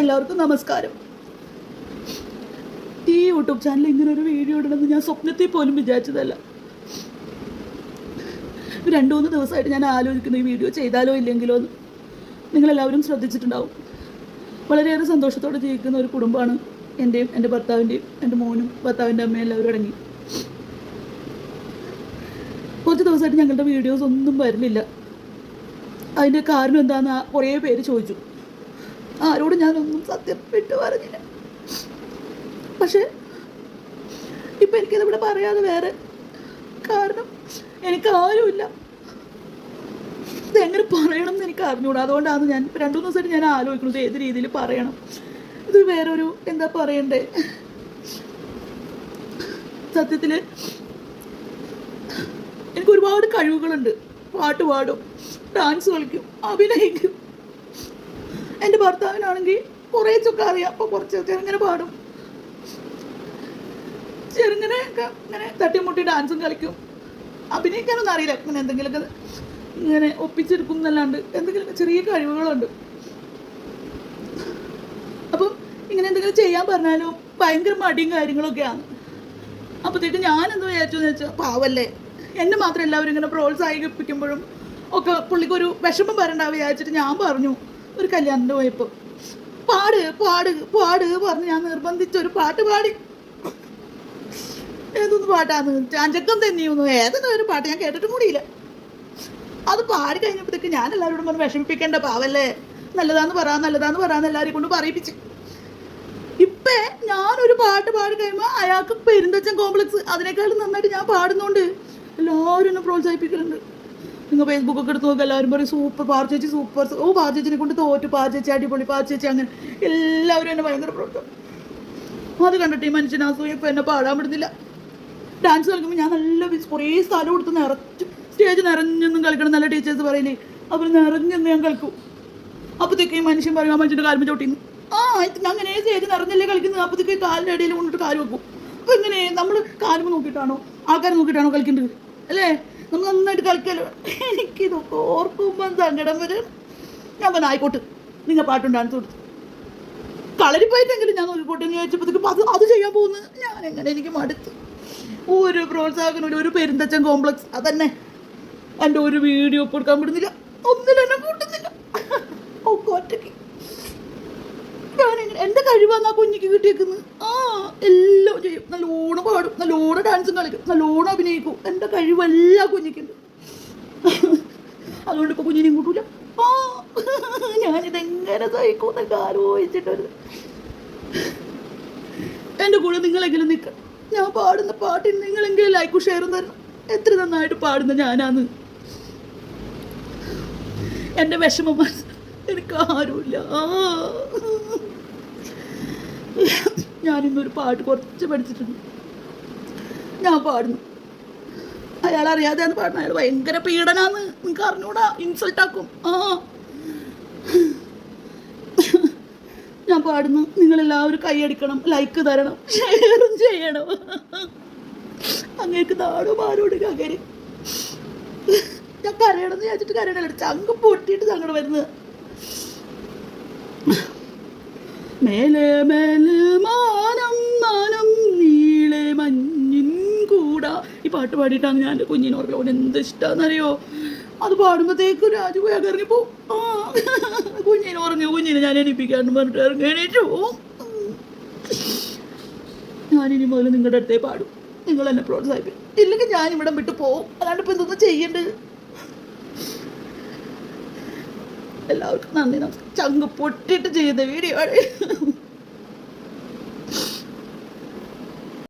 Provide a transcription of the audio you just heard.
എല്ലാവർക്കും നമസ്കാരം. ഈ യൂട്യൂബ് ചാനൽ ഇങ്ങനെ ഒരു വീഡിയോ ഇടണമെന്ന് ഞാൻ സ്വപ്നത്തിൽ പോലും വിചാരിച്ചതല്ല. രണ്ടു മൂന്ന് ദിവസമായിട്ട് ഞാൻ ആലോചിക്കുന്നു ഈ വീഡിയോ ചെയ്താലോ ഇല്ലെങ്കിലോ എന്ന് നിങ്ങളെല്ലാവരും ശ്രദ്ധിച്ചിട്ടുണ്ടാവും. വളരെയേറെ സന്തോഷത്തോടെ ജീവിക്കുന്ന ഒരു കുടുംബമാണ് എന്റെയും എന്റെ ഭർത്താവിന്റെയും എന്റെ മോനും ഭർത്താവിന്റെ അമ്മയും എല്ലാവരും അടങ്ങി. കുറച്ച് ദിവസമായിട്ട് ഞങ്ങളുടെ വീഡിയോസ് ഒന്നും വരുന്നില്ല. അതിന്റെ കാരണം എന്താണെന്ന് കുറേ പേര് ചോദിച്ചു. ആരോടും ഞാനൊന്നും സത്യം വിട്ടു പറഞ്ഞില്ല. പക്ഷേ ഇപ്പം എനിക്കിതിവിടെ പറയാതെ വേറെ കാരണം എനിക്ക് ആരുമില്ല. ഇതെങ്ങനെ പറയണം എന്ന് എനിക്ക് അറിഞ്ഞൂടാ. അതുകൊണ്ടാണ് ഞാൻ രണ്ടു മൂന്ന് ദിവസമായിട്ട് ഞാൻ ആലോചിക്കുന്നത് ഏത് രീതിയിൽ പറയണം. ഇത് വേറൊരു എന്താ പറയണ്ടേ? സത്യത്തിൽ എനിക്ക് ഒരുപാട് കഴിവുകളുണ്ട്. പാട്ട് പാടും ഡാൻസ് കളിക്കും അഭിനയിക്കും. എന്റെ ഭർത്താവിനാണെങ്കിൽ കുറേ ചൊക്കെ അറിയാം. അപ്പോൾ കുറച്ച് ചെറുങ്ങനെ പാടും. ചെറുങ്ങനെ ഒക്കെ ഇങ്ങനെ തട്ടിമുട്ടി ഡാൻസും കളിക്കും. അഭിനയിക്കാനൊന്നും അറിയില്ല. ഇങ്ങനെ എന്തെങ്കിലുമൊക്കെ ഇങ്ങനെ ഒപ്പിച്ചെടുക്കും എന്നല്ലാണ്ട് എന്തെങ്കിലും ചെറിയ കഴിവുകളുണ്ട്. അപ്പം ഇങ്ങനെ എന്തെങ്കിലും ചെയ്യാൻ പറഞ്ഞാലോ ഭയങ്കര മടിയും കാര്യങ്ങളൊക്കെയാണ്. അപ്പോഴത്തേക്ക് ഞാൻ എന്ത് വിചാരിച്ചു എന്ന് വെച്ചാൽ പാവല്ലേ. എന്നെ മാത്രം എല്ലാവരും ഇങ്ങനെ പ്രോത്സാഹിപ്പിക്കുമ്പോഴും ഒക്കെ പുള്ളിക്കൊരു വിഷമം വരണ്ട വിചാരിച്ചിട്ട് ഞാൻ പറഞ്ഞു. ഒരു കല്യാണത്തിന് പോയപ്പോൾ പാട് പാട് പാട് പറഞ്ഞ് ഞാൻ നിർബന്ധിച്ച ഒരു പാട്ട് പാടി. ഏതൊന്ന് പാട്ടാന്ന്? ചാഞ്ചക്കം തന്നെയൊന്നും. ഏതെങ്കിലും ഒരു പാട്ട് ഞാൻ കേട്ടിട്ടും കൂടിയില്ല. അത് പാടി കഴിഞ്ഞപ്പോഴത്തേക്ക് ഞാൻ എല്ലാവരോടും പറഞ്ഞ് വിഷമിപ്പിക്കേണ്ട പാവല്ലേ. നല്ലതാന്ന് പറ നല്ലതാന്ന് പറയാന്ന് എല്ലാവരെയും കൊണ്ട് പറയിപ്പിച്ച്. ഇപ്പേ ഞാനൊരു പാട്ട് പാടി കഴിയുമ്പോൾ അയാൾക്ക് പെരുന്തച്ചൻ കോംപ്ലക്സ് അതിനേക്കാളും നന്നായിട്ട് ഞാൻ പാടുന്നോണ്ട്. എല്ലാവരും എന്നെ പ്രോത്സാഹിപ്പിക്കുന്നുണ്ട് നിങ്ങൾ ഫേസ്ബുക്കൊക്കെ എടുത്ത് നോക്കുക എല്ലാവരും പറയും സൂപ്പർ പാർച്ചേച്ചി സൂപ്പർ ഓ പാർച്ചേച്ചിനെ കൊണ്ട് തോറ്റു പാർച്ചേച്ചി ചേച്ചി അടിപൊളി പാർച്ചേച്ചി അങ്ങനെ. എല്ലാവരും എന്നെ ഭയങ്കര പ്രവർത്തനം അത് കണ്ടിട്ട് ഈ മനുഷ്യൻ അസൂയ ഇപ്പം എന്നെ പാടാൻ വിടുന്നില്ല. ഡാൻസ് കളിക്കുമ്പോൾ ഞാൻ നല്ല കുറേ സ്ഥലം കൊടുത്ത് നിറച്ച് സ്റ്റേജ് നിറഞ്ഞൊന്നും കളിക്കണം നല്ല ടീച്ചേഴ്സ് പറയില്ലേ അവർ നിറഞ്ഞൊന്നും ഞാൻ കളിക്കും. അപ്പോഴത്തേക്ക് ഈ മനുഷ്യൻ പറയും ആ മനുഷ്യന്റെ കാലം ചോട്ടിന്ന് ആ അങ്ങനെ സ്റ്റേജ് നിറഞ്ഞല്ലേ കളിക്കുന്നത്? അപ്പോഴത്തേക്ക് കാലിന്റെ ഇടയിൽ കൊണ്ടിട്ട് കാൽ വെക്കും. അപ്പോൾ ഇങ്ങനെ നമ്മൾ കാലം നോക്കിയിട്ടാണോ? ആൾക്കാർ നോക്കിയിട്ടാണോ കളിക്കേണ്ടത്? അല്ലേ? നമ്മൾ നന്നായിട്ട് കളിക്കല്ലോ എനിക്കിതൊക്കെ ഓർക്കുമ്പോൾ സങ്കടം വരും? ഞാൻ പറഞ്ഞു ആയിക്കോട്ടെ. നിങ്ങൾ പാട്ടും ഡാൻസ് കൊടുത്തു കളരിപ്പോയിട്ടെങ്കിലും ഞാൻ നോക്കിക്കോട്ടെ എന്ന് ചോദിച്ചപ്പോഴത്തേക്കും അത് അത് ചെയ്യാൻ പോകുന്നത് ഞാൻ എങ്ങനെ എനിക്ക് മടുത്തു. ഒരു പ്രോത്സാഹനമില്ല ഒരു പെരുന്തച്ചൻ കോംപ്ലക്സ് അതന്നെ. എന്റെ ഒരു വീഡിയോ കൊടുക്കാൻ വിടുന്നില്ല ഒന്നിലും എന്നെ കൂട്ടുന്നില്ല. ഒക്കെ ഒറ്റയ്ക്ക്. എന്റെ കഴിവാന്ന് ആ കുഞ്ഞിക്ക് കിട്ടിയേക്കുന്നത്. ആ എല്ലാം ചെയ്യും. നല്ലോണം പാടും. നല്ലോണം ഡാൻസും കളിക്കും. നല്ലോണം അഭിനയിക്കും. എന്റെ കഴിവെല്ലാം കുഞ്ഞിക്കുണ്ട്. അതുകൊണ്ട് ഇപ്പോൾ കുഞ്ഞിനെയും കൂട്ടൂല. ആ ഞാനിതെങ്ങനെ സഹിക്കും ആലോചിച്ചിട്ടൊരു എന്റെ കൂടെ നിങ്ങളെങ്കിലും നിൽക്കണം ഞാൻ പാടുന്ന പാട്ടിന് നിങ്ങളെങ്കിലും ലൈക്കും ഷെയറും തരണം. എത്ര നന്നായിട്ട് പാടുന്ന ഞാനാന്ന്. എന്റെ വിഷമം എനിക്ക് ആരുമില്ല. ഞാനിന്നൊരു പാട്ട് കുറച്ച് പഠിച്ചിട്ടുണ്ട്. ഞാൻ പാടുന്നു. അയാൾ അറിയാതെയാണ് പാടുന്നത്. അയാൾ ഭയങ്കര പീഡനാന്ന് നിങ്ങൾക്ക് അറിഞ്ഞൂടാ? ഇൻസൾട്ടാക്കും ആ. ഞാൻ പാടുന്നു. നിങ്ങളെല്ലാവരും കൈയടിക്കണം ലൈക്ക് തരണം ഷെയറും ചെയ്യണം. അങ്ങേക്ക് നാടും ആരോട് കകര് ഞാൻ കരയണം എന്ന് വിചാരിച്ചിട്ട് കരയണല്ലോ. ചങ്ക് പൊട്ടിയിട്ട് സങ്കടം വരുന്നത്. മേലെ മേലെ പാട്ട് പാടിയിട്ടാണ് ഞാൻ എന്റെ കുഞ്ഞിനെ ഓർക്കല ഓൻ എന്ത് ഇഷ്ടമാണെന്നറിയോ അത് പാടുമ്പോഴത്തേക്കും രാജു പോയാൽ ഇറങ്ങി പോവും. ആ കുഞ്ഞിനെ ഉറങ്ങി കുഞ്ഞിനെ ഞാൻ എണീപ്പിക്കാന്ന് പറഞ്ഞിട്ട് ഇറങ്ങി. എണീറ്റു പോവും. ഞാനിനി മുതൽ നിങ്ങളുടെ അടുത്തേ പാടും. നിങ്ങൾ എന്നെ പ്രോത്സാഹിപ്പിക്കും. ഇല്ലെങ്കിൽ ഞാൻ ഇവിടെ വിട്ട് പോകും അല്ലാണ്ട് ഇപ്പം എന്തൊന്നും ചെയ്യണ്ട്. എല്ലാവർക്കും നന്ദി. നമസ്കാരം. ചങ്ക് പൊട്ടിട്ട് ചെയ്ത വീഡിയോ ആണ്.